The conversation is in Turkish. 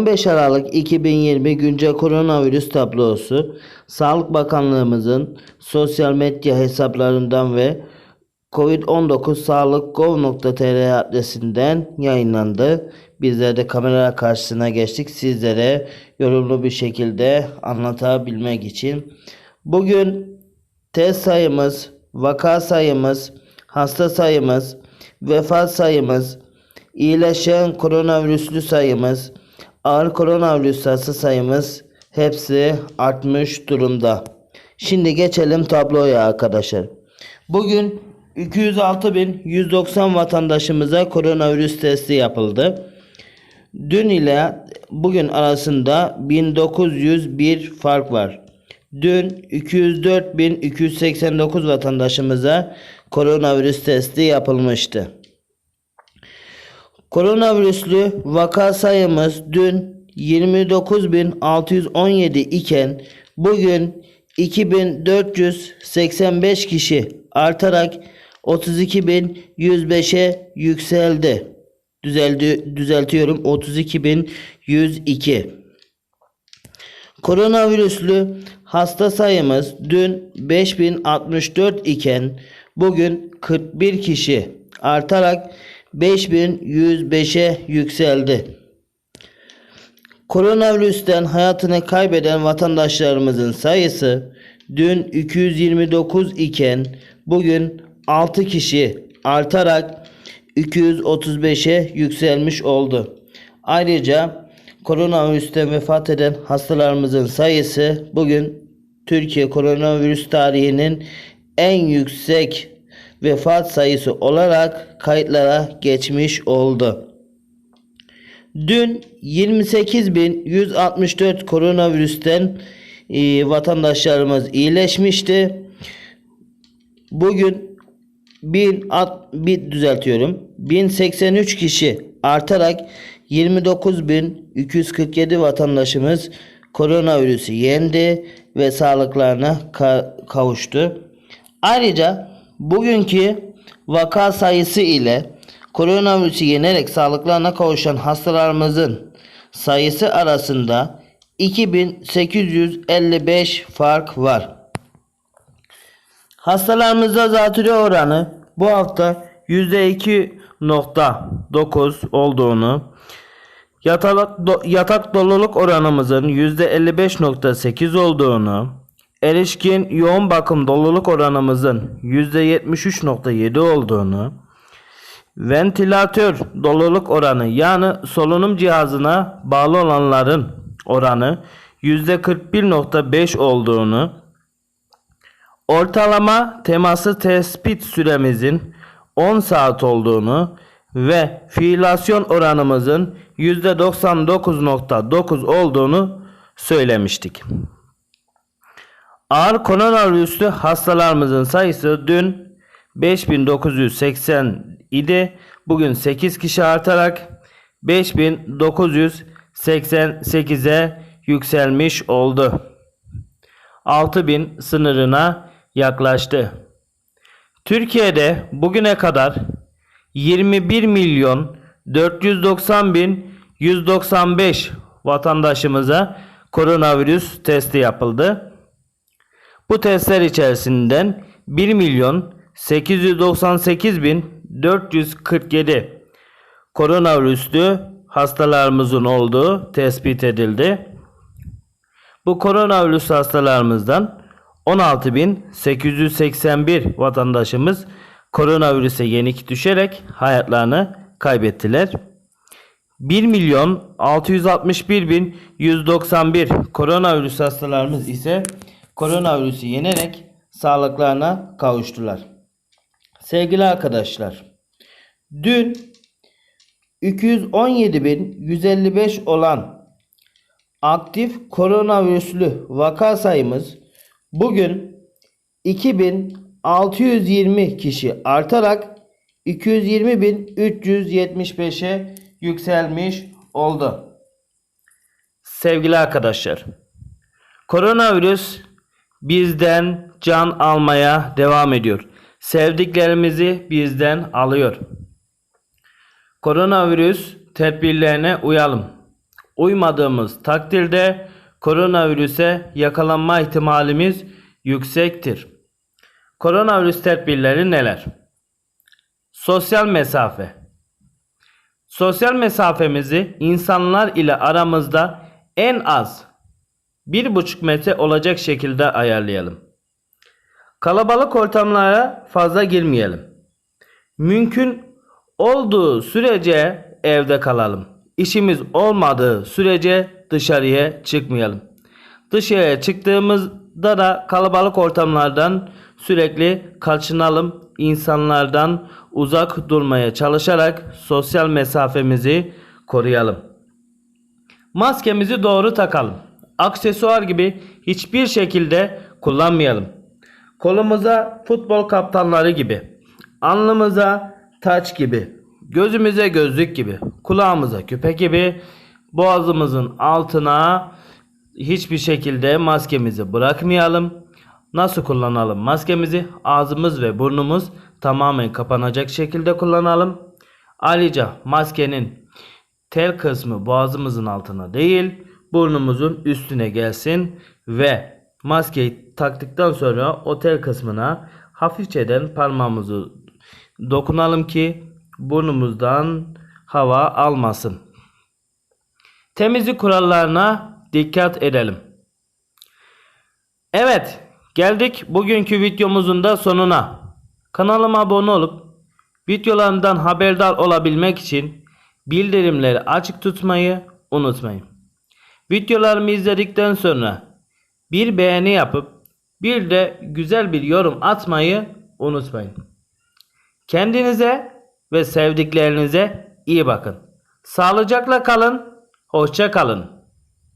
15 Aralık 2020 güncel koronavirüs tablosu Sağlık Bakanlığımızın sosyal medya hesaplarından ve COVID-19 sağlık.gov.tr adresinden yayınlandı. Bizler de kamera karşısına geçtik sizlere yorumlu bir şekilde anlatabilmek için. Bugün test sayımız, vaka sayımız, hasta sayımız, vefat sayımız, iyileşen koronavirüslü sayımız, ağır koronavirüs hasta sayımız hepsi artmış durumda. Şimdi geçelim tabloya arkadaşlar. Bugün 206.190 vatandaşımıza koronavirüs testi yapıldı. Dün ile bugün arasında 1901 fark var. Dün 204.289 vatandaşımıza koronavirüs testi yapılmıştı. Koronavirüslü vaka sayımız dün 29.617 iken bugün 2485 kişi artarak 32.105'e yükseldi. Düzeldi, düzeltiyorum 32.102. Koronavirüslü hasta sayımız dün 5064 iken bugün 41 kişi artarak 5105'e yükseldi. Koronavirüsten hayatını kaybeden vatandaşlarımızın sayısı dün 229 iken bugün 6 kişi artarak 235'e yükselmiş oldu. Ayrıca koronavirüsten vefat eden hastalarımızın sayısı bugün Türkiye koronavirüs tarihinin en yüksek vefat sayısı olarak kayıtlara geçmiş oldu. Dün 28.164 koronavirüsten e, vatandaşlarımız iyileşmişti. Bugün 1000 at, bir düzeltiyorum. 1083 kişi artarak 29.247 vatandaşımız koronavirüsü yendi ve sağlıklarına ka- kavuştu. Ayrıca bugünkü vaka sayısı ile koronavirüsü yenerek sağlıklarına kavuşan hastalarımızın sayısı arasında 2855 fark var. Hastalarımızda zatürre oranı bu hafta %2.9 olduğunu, yatak, do- yatak doluluk oranımızın %55.8 olduğunu, erişkin yoğun bakım doluluk oranımızın %73.7 olduğunu, ventilatör doluluk oranı yani solunum cihazına bağlı olanların oranı %41.5 olduğunu, ortalama teması tespit süremizin 10 saat olduğunu ve fiilasyon oranımızın %99.9 olduğunu söylemiştik. Ağır koronavirüslü hastalarımızın sayısı dün 5980 idi. Bugün 8 kişi artarak 5988'e yükselmiş oldu. 6000 sınırına yaklaştı. Türkiye'de bugüne kadar 21 milyon 490 bin 195 vatandaşımıza koronavirüs testi yapıldı. Bu testler içerisinden 1 milyon 898 bin 447 koronavirüslü hastalarımızın olduğu tespit edildi. Bu koronavirüs hastalarımızdan 16.881 vatandaşımız koronavirüse yenik düşerek hayatlarını kaybettiler. 1 milyon 661 bin 191 koronavirüs hastalarımız ise koronavirüsü yenerek sağlıklarına kavuştular. Sevgili arkadaşlar, dün 217.155 olan aktif koronavirüslü vaka sayımız bugün 2620 kişi artarak 220.375'e yükselmiş oldu. Sevgili arkadaşlar, koronavirüs bizden can almaya devam ediyor. Sevdiklerimizi bizden alıyor. Koronavirüs tedbirlerine uyalım. uymadığımız takdirde koronavirüse yakalanma ihtimalimiz yüksektir. Koronavirüs tedbirleri neler? Sosyal mesafe. Sosyal mesafemizi insanlar ile aramızda en az 1,5 metre olacak şekilde ayarlayalım. Kalabalık ortamlara fazla girmeyelim. Mümkün olduğu sürece evde kalalım. İşimiz olmadığı sürece dışarıya çıkmayalım. Dışarıya çıktığımızda da kalabalık ortamlardan sürekli kaçınalım. İnsanlardan uzak durmaya çalışarak sosyal mesafemizi koruyalım. Maskemizi doğru takalım. Aksesuar gibi hiçbir şekilde kullanmayalım. Kolumuza futbol kaptanları gibi, alnımıza taç gibi, gözümüze gözlük gibi, kulağımıza küpe gibi, boğazımızın altına hiçbir şekilde maskemizi bırakmayalım. Nasıl kullanalım maskemizi? Ağzımız ve burnumuz tamamen kapanacak şekilde kullanalım. Ayrıca maskenin tel kısmı boğazımızın altına değil burnumuzun üstüne gelsin ve maskeyi taktıktan sonra o tel kısmına hafifçeden parmağımızı dokunalım ki burnumuzdan hava almasın. Temizlik kurallarına dikkat edelim. Evet, geldik bugünkü videomuzun da sonuna. Kanalıma abone olup videolarımdan haberdar olabilmek için bildirimleri açık tutmayı unutmayın. Videolarımı izledikten sonra bir beğeni yapıp bir de güzel bir yorum atmayı unutmayın. Kendinize ve sevdiklerinize iyi bakın. Sağlıcakla kalın, hoşça kalın.